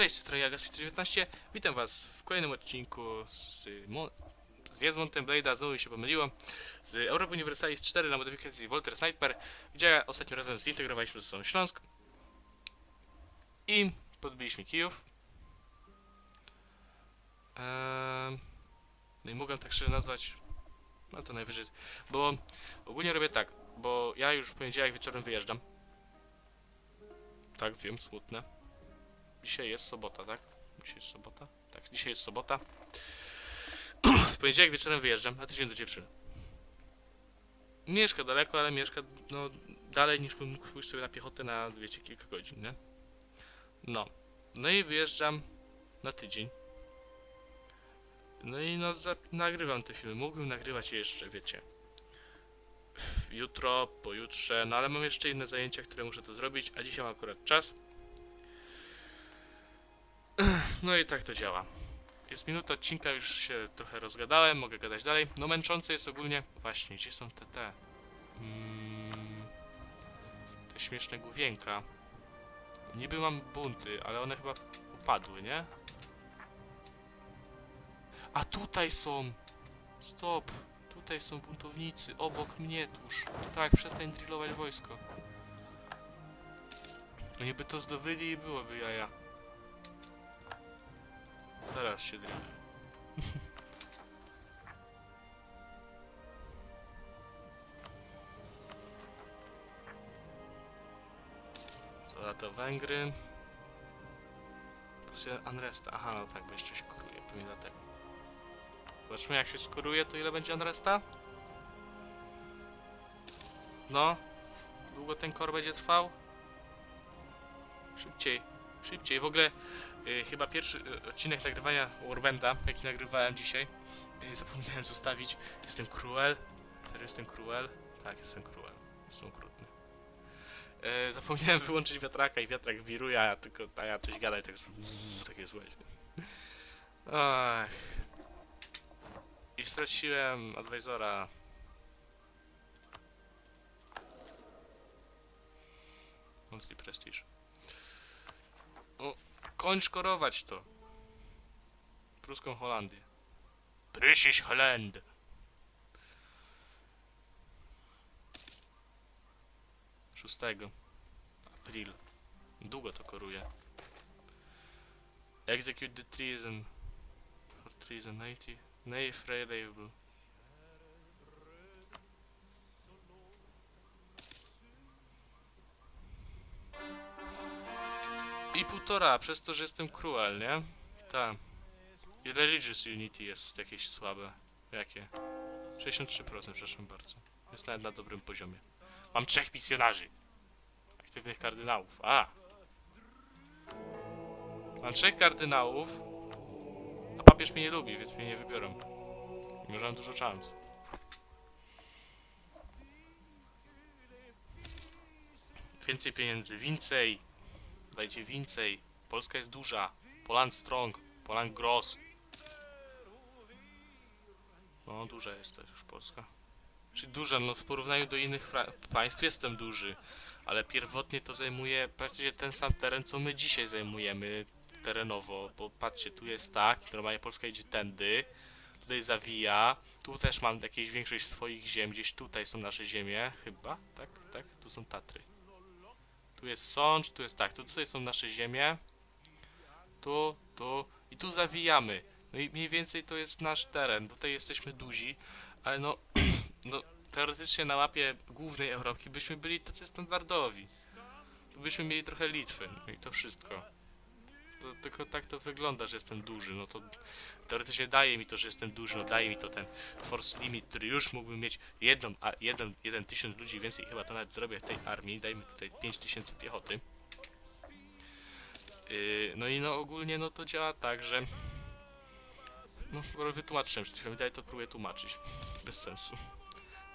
Cześć, z strony Jagas19. Witam was w kolejnym odcinku z, Mo- z Blade'a, znowu się pomyliło, z Europa Universalis 4 na modyfikacji Volter Sniper, gdzie ostatnim razem zintegrowaliśmy ze sobą Śląsk i podbiliśmy Kijów. Ehm, no i mogę tak szczerze nazwać, no to najwyżej, bo ogólnie robię tak, bo ja już w poniedziałek wieczorem wyjeżdżam. Tak, wiem, smutne. Dzisiaj jest sobota, tak? Dzisiaj jest sobota? Tak, dzisiaj jest sobota. w poniedziałek wieczorem wyjeżdżam na tydzień do dziewczyny. Mieszka daleko, ale mieszka no, dalej niż bym mógł pójść sobie na piechotę na, wiecie, kilka godzin, nie? No. No i wyjeżdżam na tydzień. No i no, nagrywam te filmy. Mógłbym nagrywać je jeszcze, wiecie. Jutro, pojutrze, no ale mam jeszcze inne zajęcia, które muszę to zrobić, a dzisiaj mam akurat czas. No i tak to działa. Jest minuta odcinka, już się trochę rozgadałem, mogę gadać dalej. No męczące jest ogólnie... Właśnie, gdzie są te te? Mm, te śmieszne główienka. Niby mam bunty, ale one chyba upadły, nie? A tutaj są! Stop! Tutaj są buntownicy, obok mnie tuż. Tak, przestań drillować wojsko. Oni by to zdobyli i byłoby jaja. Teraz się drilluje. Co za to Węgry? Plus Unresta. Aha, no tak, bo jeszcze się koruje, pewnie dlatego. Zobaczmy jak się skoruje, to ile będzie Unresta? No. Długo ten kor będzie trwał? Szybciej, szybciej. W ogóle y, chyba pierwszy y, odcinek nagrywania Warbanda, jaki nagrywałem dzisiaj, y, zapomniałem zostawić. Jestem cruel. Serio jestem cruel? Tak, jestem cruel. Jestem okrutny. Y, zapomniałem wyłączyć wiatraka i wiatrak wiruje, a ja tylko a ja coś gadać, tak, takie złe. Ach. I straciłem advisora. Monthly Prestige. O, kończ korować to. Pruską Holandię. Prysiś Holland. Szóstego. April. Długo to koruje. Execute the treason. For treason 80. Nay, favorable. I półtora, przez to, że jestem cruel, nie? Tak. I religious unity jest jakieś słabe. Jakie? 63%, przepraszam bardzo. Jest nawet na dobrym poziomie. Mam trzech misjonarzy. Aktywnych kardynałów. A! Mam trzech kardynałów. A papież mnie nie lubi, więc mnie nie wybiorą. Że mam dużo szans. Więcej pieniędzy, więcej. Dajcie więcej. Polska jest duża. Poland strong. Poland gross. No, duża jest to już Polska. Czyli duża, no w porównaniu do innych państw jestem duży. Ale pierwotnie to zajmuje praktycznie ten sam teren, co my dzisiaj zajmujemy terenowo. Bo patrzcie, tu jest tak, normalnie Polska idzie tędy. Tutaj zawija. Tu też mam jakieś większość swoich ziem. Gdzieś tutaj są nasze ziemie, chyba. Tak, tak. Tu są Tatry. Tu jest Sącz, tu jest tak, tu tutaj są nasze ziemie. Tu, tu i tu zawijamy. No i mniej więcej to jest nasz teren. Tutaj jesteśmy duzi, ale no, no teoretycznie na mapie głównej Europy byśmy byli tacy standardowi. Tu byśmy mieli trochę Litwy no i to wszystko. Tylko tak to wygląda, że jestem duży. No to teoretycznie daje mi to, że jestem duży, no daje mi to ten force limit, który już mógłbym mieć jedną, a jeden, jeden tysiąc ludzi więcej, chyba to nawet zrobię w tej armii, dajmy tutaj 5000 piechoty. Yy, no i no ogólnie no to działa tak, że no wytłumaczyłem przed chwilą, dalej to próbuję tłumaczyć. Bez sensu.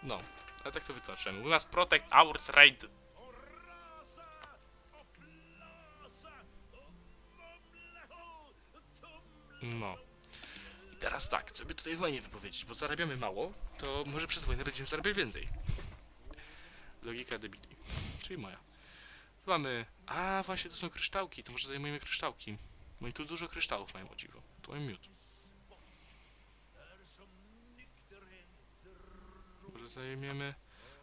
No, ale tak to wytłumaczyłem. U nas protect our trade. Teraz tak, co by tutaj wojnie wypowiedzieć, bo zarabiamy mało, to może przez wojnę będziemy zarabiać więcej. Logika debili. Czyli moja. Tu mamy... A, właśnie to są kryształki, to może zajmujemy kryształki. No i tu dużo kryształów mają o dziwo. To mają miód. Może zajmiemy...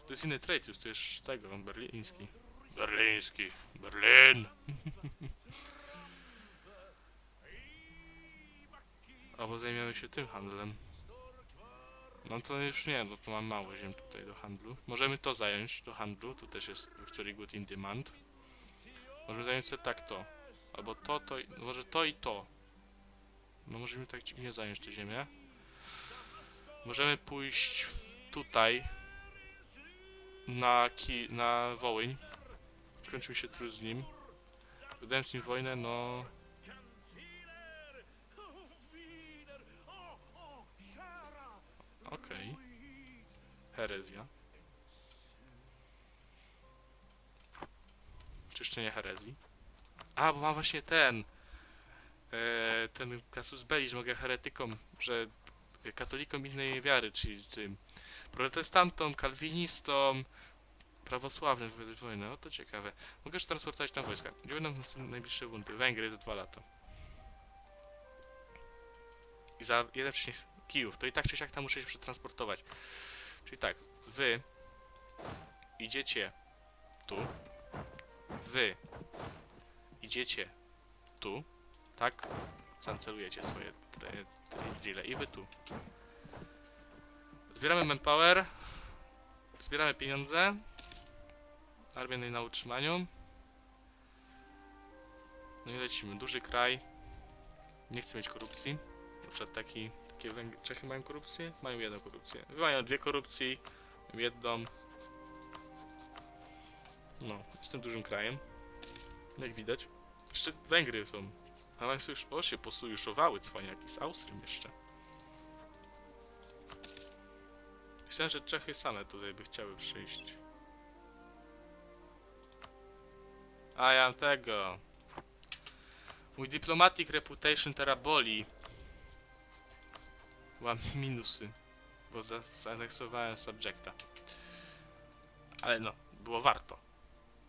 To jest inny trade, już to jest tego, berliński. Berliński. Berlin! Albo zajmiemy się tym handlem. No to już nie, no to mam mało ziem tutaj do handlu. Możemy to zająć do handlu, tu też jest very good in demand. Możemy zająć sobie tak to. Albo to, to, i- no może to i to. No możemy tak dziwnie zająć tę ziemię. Możemy pójść tutaj na, ki, na Wołyń. Kończył się trud z nim. Wydałem z nim wojnę, no... Okej. Herezja. Czyszczenie herezji. A, bo mam właśnie ten. E, ten kasus belli, że mogę heretykom, że katolikom innej wiary, czyli tym protestantom, kalwinistom, prawosławnym wydać wojnę. O to ciekawe. Mogę już transportować tam wojska. Gdzie będą najbliższe bunty? Węgry za dwa lata. I za jeden przecinek Kijów. To i tak czy siak tam muszę się przetransportować. Czyli tak, wy idziecie tu. Wy idziecie tu. Tak? Cancelujecie swoje drille. I wy tu. Zbieramy manpower. Zbieramy pieniądze. Armię na utrzymaniu. No i lecimy. Duży kraj. Nie chcę mieć korupcji. Na przykład taki, takie Węg- Czechy mają korupcję? Mają jedną korupcję. Wy mają dwie korupcji. Jedną. No, jestem dużym krajem. Jak widać. Jeszcze Węgry są. Ale sojusz... O, się posojuszowały cwaniaki z Austrią jeszcze. Myślałem, że Czechy same tutaj by chciały przyjść. A ja mam tego. Mój diplomatic reputation teraz boli. Mam minusy, bo za- zaneksowałem subjecta. Ale no, było warto,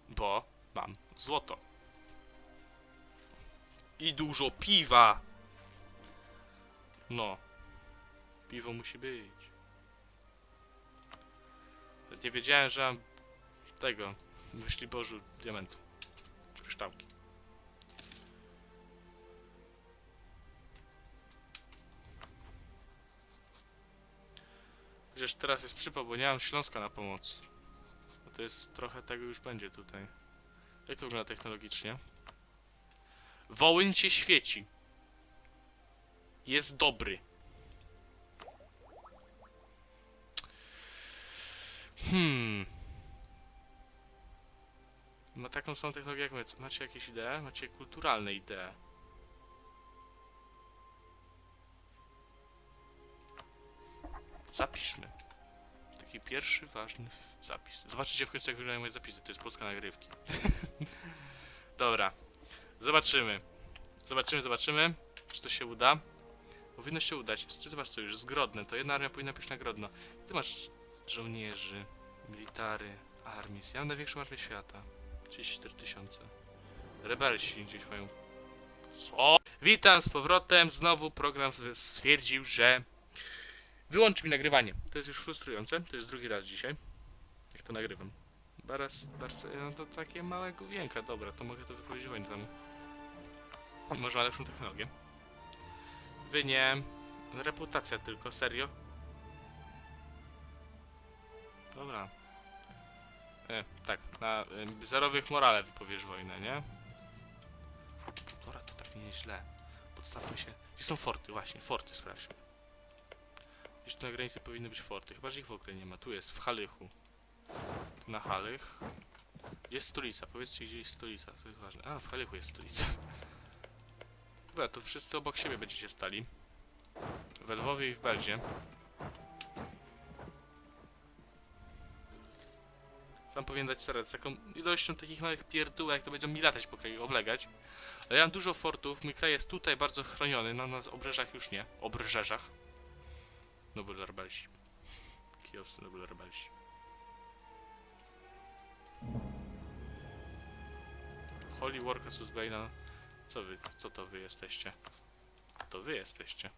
bo mam złoto. I dużo piwa! No, piwo musi być. Nie wiedziałem, że mam tego, myśli Bożu, diamentu. Kryształki. Chociaż teraz jest przypał, bo nie mam Śląska na pomoc. No to jest trochę tego już będzie tutaj. Jak to wygląda technologicznie? Wołyń cię świeci. Jest dobry. Hmm. Ma taką samą technologię jak my. Macie jakieś idee? Macie kulturalne idee. Zapiszmy. Taki pierwszy ważny zapis. Zobaczycie w końcu jak wyglądają moje zapisy. To jest polska nagrywki. Dobra. Zobaczymy. Zobaczymy, zobaczymy. Czy to się uda. Powinno się udać. Czy zobacz co już, zgrodne. To jedna armia powinna być na Grodno. Ty masz żołnierzy, military, armis. Ja mam największą armię świata. 34 tysiące. Rebelsi gdzieś mają. Co? Witam z powrotem. Znowu program stwierdził, że wyłączy mi nagrywanie. To jest już frustrujące. To jest drugi raz dzisiaj. Jak to nagrywam. Baras, Barce, no to takie małe główienka. Dobra, to mogę to wypowiedzieć wojnę temu. Może ma lepszą technologię. Wy nie. Reputacja tylko, serio. Dobra. E, tak, na e, zerowych morale wypowiesz wojnę, nie? Półtora to tak nie jest źle. Podstawmy się. Gdzie są forty? Właśnie, forty sprawdźmy. Gdzieś tu na granicy powinny być forty, chyba że ich w ogóle nie ma. Tu jest, w Halychu. Tu na Halych. Gdzie jest stolica? Powiedzcie, gdzie jest stolica, to jest ważne. A, w Halychu jest stolica. Dobra, to wszyscy obok siebie będziecie stali. W Lwowie i w Beldzie. Sam powinien dać serec. Taką ilością takich małych pierdółek to będą mi latać po kraju, oblegać. Ale ja mam dużo fortów, mój kraj jest tutaj bardzo chroniony, no na obrzeżach już nie. Obrzeżach. Noble rebelsi. Kijowscy noble rebelsi. Holy War Casus na Co wy, co to wy jesteście? To wy jesteście.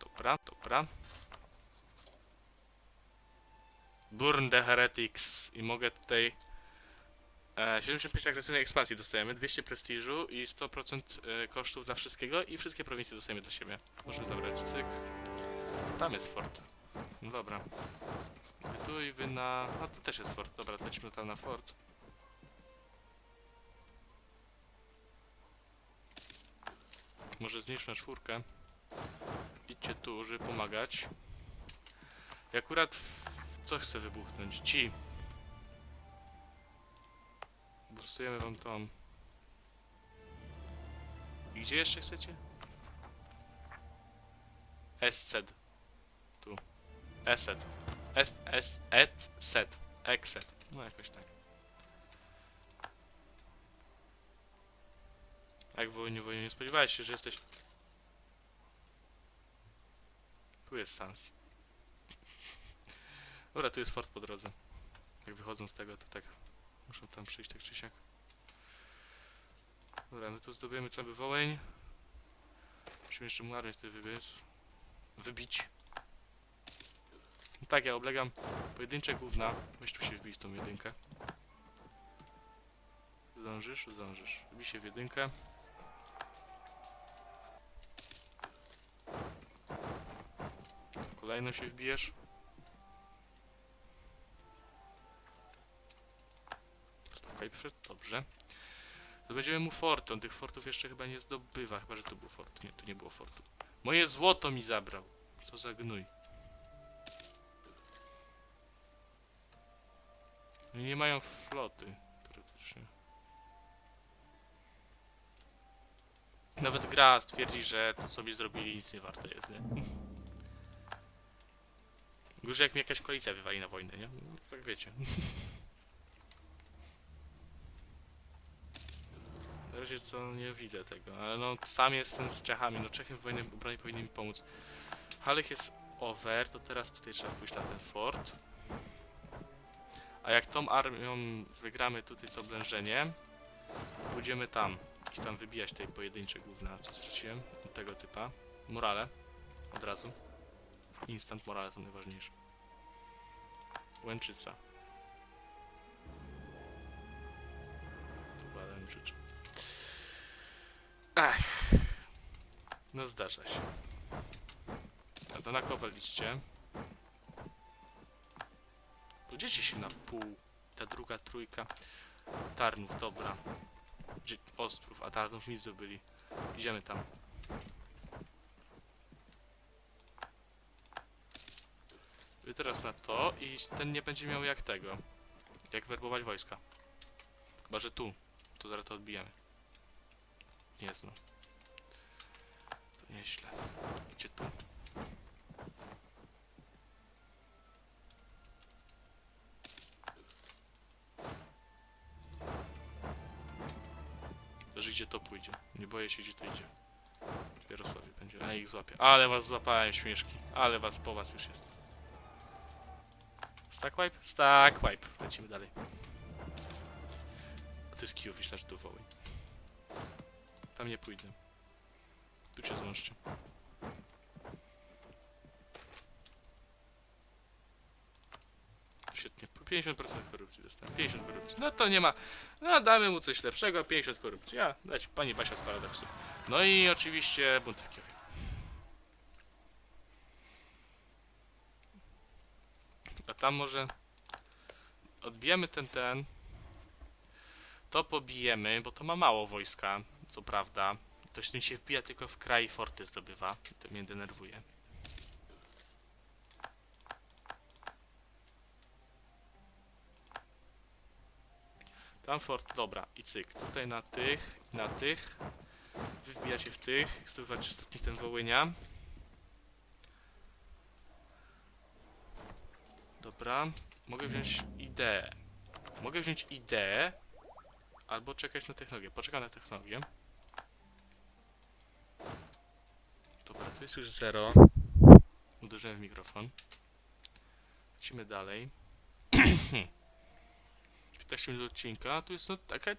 Dobra, dobra. Burn the Heretics. I mogę tutaj... E, 75 agresywnej ekspansji dostajemy, 200 prestiżu i 100% e, kosztów dla wszystkiego i wszystkie prowincje dostajemy do siebie. Możemy zabrać cyk. Tam jest fort. No dobra. Wy tu i wy na... A tu też jest fort. Dobra, lecimy tam na fort. Może zniszczę na czwórkę. Idźcie tu, żeby pomagać. I akurat w co chcę wybuchnąć? Ci. Boostujemy wam tą. I gdzie jeszcze chcecie? Esced. Tu. Esed. Es, es, et, set. Exet. No jakoś tak. Jak wojnie, wojnie nie spodziewałeś się, że jesteś... Tu jest Sans. Dobra, tu jest fort po drodze. Jak wychodzą z tego, to tak muszą tam przyjść tak czy siak. Dobra, my tu zdobujemy cały Wołeń. Musimy jeszcze mu armię tutaj wybiec. Wybić. No tak, ja oblegam pojedyncze gówna. Weź tu się wbij w tą jedynkę. Zdążysz? Zdążysz. Wbij się w jedynkę. W kolejną się wbijesz. Okay, dobrze. Zdobędziemy mu fort. On tych fortów jeszcze chyba nie zdobywa, chyba że to był fort. Nie, tu nie było fortu. Moje złoto mi zabrał. Co za gnój. Nie mają floty, teoretycznie. Nawet gra stwierdzi, że to co mi zrobili nic nie warte jest, nie? Jak mi jakaś koalicja wywali na wojnę, nie? No, tak wiecie. Na razie co nie widzę tego, ale no sam jestem z Czechami, no Czechy w wojnie obronie powinny mi pomóc. Halych jest over, to teraz tutaj trzeba pójść na ten fort. A jak tą armią wygramy tutaj to oblężenie, to pójdziemy tam i tam wybijać tej pojedyncze główne, co straciłem, tego typa. Morale, od razu. Instant morale są najważniejsze. Łęczyca. Chyba Łęczyca. Ech. No zdarza się. A to na kowal liczcie. Podzielcie się na pół. Ta druga trójka. Tarnów, dobra. Gdzie Ostrów, a Tarnów nic zdobyli. Idziemy tam. Wy teraz na to i ten nie będzie miał jak tego. Jak werbować wojska. Chyba, że tu. To zaraz to odbijemy. Nie no. To nieźle. Idźcie tu. Też gdzie to pójdzie. Nie boję się gdzie to idzie. Jarosławie będzie. A ich złapię. Ale was złapałem śmieszki. Ale was po was już jest. Stack wipe? Stack wipe. Lecimy dalej. A ty z myślę, że tu woły. Tam nie pójdę. Tu cię złączcie. Świetnie. Po 50% korupcji dostałem. 50 korupcji. No to nie ma. No damy mu coś lepszego. 50 korupcji. Ja, dać pani Basia z paradoksu. No i oczywiście bunt w Kijowie. A tam może odbijemy ten ten. To pobijemy, bo to ma mało wojska, co prawda. To się tym się wbija tylko w kraj i forty zdobywa. To mnie denerwuje. Tam fort, dobra, i cyk. Tutaj na tych, na tych. Wy wbijacie w tych, zdobywacie ostatnich ten Wołynia. Dobra, mogę wziąć ideę. Mogę wziąć ideę, albo czekać na technologię. Poczekam na technologię. Dobra, tu jest już zero. Uderzyłem w mikrofon. Lecimy dalej. 15 minut odcinka, tu jest no taka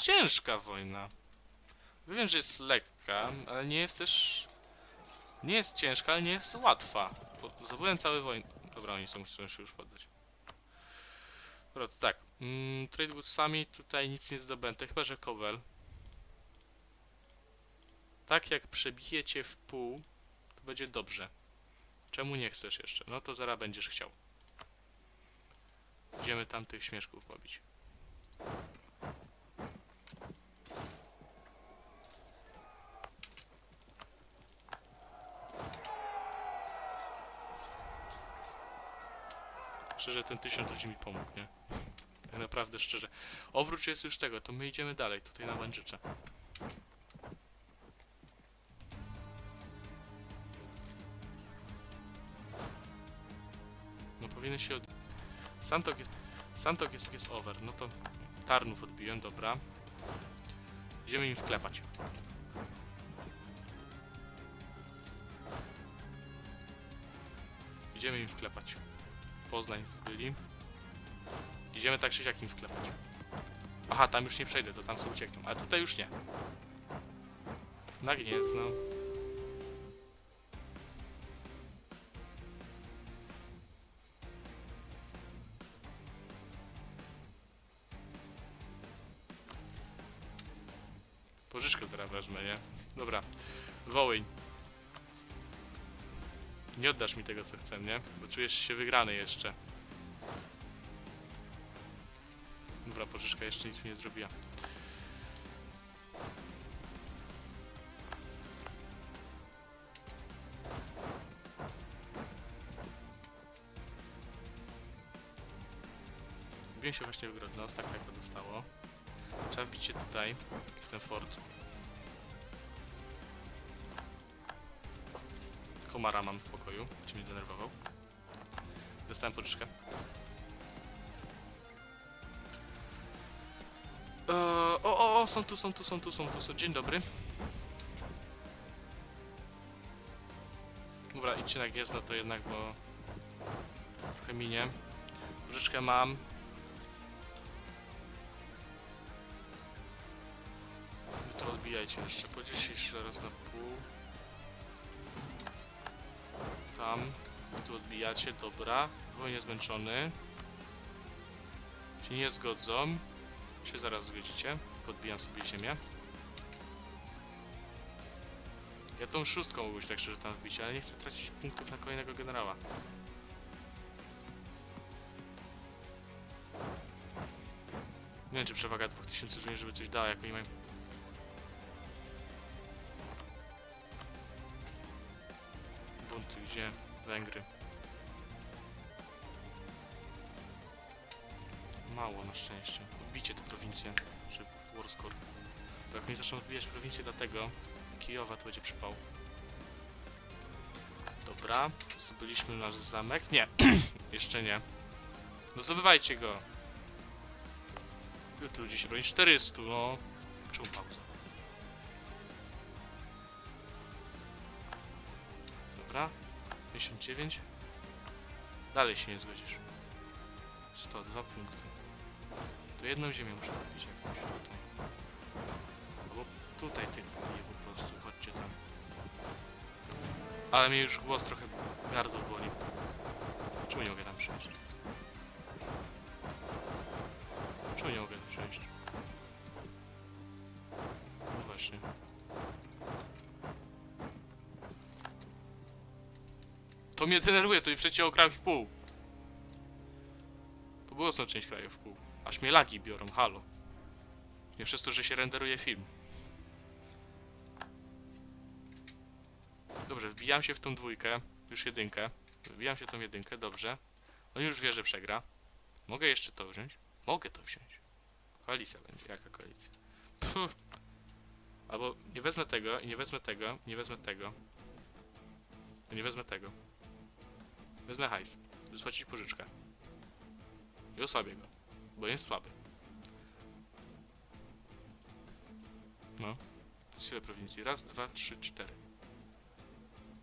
ciężka wojna. Wiem, że jest lekka, ale nie jest też... Nie jest ciężka, ale nie jest łatwa. Bo cały wojn... Dobra, oni są, chcą się już poddać. Dobra, to tak. Mm, trade goodsami tutaj nic nie zdobędę, chyba że Kowel. Tak jak przebijecie w pół, będzie dobrze. Czemu nie chcesz jeszcze? No to zaraz będziesz chciał. Idziemy tam tych śmieszków pobić. Szczerze, ten tysiąc ludzi mi pomógł, nie? Tak naprawdę, szczerze. Obróć jest już tego, to my idziemy dalej, tutaj na Wężyczę. Powinien się od... Santok jest... Santok jest, jest over, no to Tarnów odbiłem, dobra. Idziemy im wklepać. Idziemy im wklepać. Poznań zbyli. Idziemy tak czy siak im wklepać. Aha, tam już nie przejdę, to tam sobie uciekną, ale tutaj już nie. Na Gniezno. Tego, co chcę, nie? Bo czujesz się wygrany jeszcze. Dobra, pożyczka jeszcze nic mi nie zrobiła. Wbiłem się właśnie w Grodnos, tak jak to dostało. Trzeba wbić się tutaj, w ten fort. Komara mam w pokoju, czy mnie denerwował. Dostałem pożyczkę. Eee, o, o, o, są tu, są tu, są tu, są tu, są. Dzień dobry. Dobra, idźcie na to jednak, bo trochę minie. Pożyczkę mam. Wy to odbijajcie jeszcze, podzielcie się raz na pół. Tam. Tu odbijacie, dobra. Wojnie zmęczony. Się nie zgodzą. Się zaraz zgodzicie. Podbijam sobie ziemię. Ja tą szóstką mógłbyś tak szczerze tam wbić, ale nie chcę tracić punktów na kolejnego generała. Nie wiem, czy przewaga 2000 żołnierzy by coś dała, jak oni mają... Bunty, gdzie? Węgry. Mało na szczęście. Odbicie te prowincje, czy Warscore. Bo jak oni zaczną odbijać prowincje dlatego, Kijowa to będzie przypał. Dobra, zdobyliśmy nasz zamek. Nie, jeszcze nie. No zdobywajcie go. Się broni? 400, no. Czemu pauza? 59. Dalej się nie zgodzisz. 102 punkty. To jedną ziemię muszę kupić jakąś tutaj. Albo tutaj tych pobiję po prostu, chodźcie tam. Ale mnie już głos trochę gardło boli. Czemu nie mogę tam przejść? Czemu nie mogę tam przejść? No właśnie. To mnie denerwuje, to mi przecięło kraj w pół. To było co część kraju w pół. Aż mnie lagi biorą, halo. Nie przez to, że się renderuje film. Dobrze, wbijam się w tą dwójkę, już jedynkę. Wbijam się w tą jedynkę, dobrze. On już wie, że przegra. Mogę jeszcze to wziąć? Mogę to wziąć. Koalicja będzie, jaka koalicja? Puh. Albo nie wezmę tego, i nie wezmę tego, nie wezmę tego. Nie wezmę tego. Wezmę hajs, żeby spłacić pożyczkę. I osłabię go, bo jest słaby. No. To jest ile prowincji? Raz, dwa, trzy, cztery.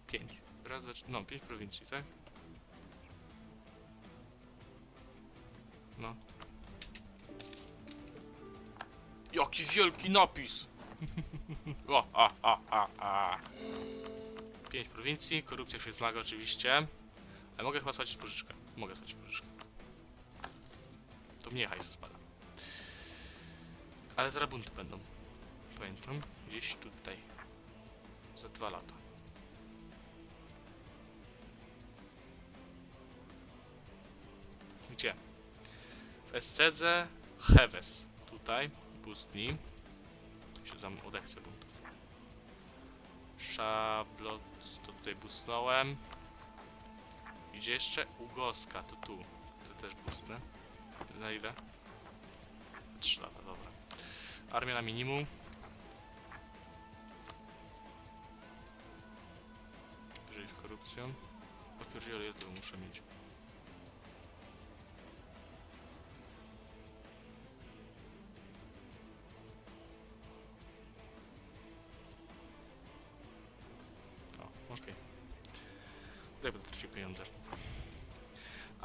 Pięć. Raz, dwa, trzy, no, pięć prowincji, tak? No. Jaki wielki napis! o, a, a, a, a. Pięć prowincji, korupcja się zmaga oczywiście. Ale mogę chyba spłacić pożyczkę. Mogę spłacić pożyczkę. To mnie hajsu spada. Ale zaraz bunty będą. Pamiętam. Gdzieś tutaj. Za dwa lata. Gdzie? W Escedze Heves. Tutaj. Pustni. Się tam odechcę buntów. Szablot to tutaj busnąłem. Gdzie jeszcze? Ugoska, to tu. To też bustnę. Na ile? 3 lata, dobra. Armia na minimum. Jeżeli z korupcją. Opierdziele, ile tego muszę mieć?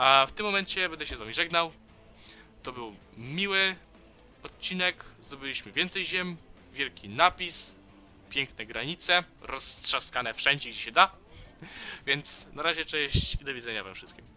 A w tym momencie będę się z wami żegnał. To był miły odcinek. Zdobyliśmy więcej ziem, wielki napis, piękne granice, roztrzaskane wszędzie gdzie się da. Więc na razie cześć i do widzenia wam wszystkim.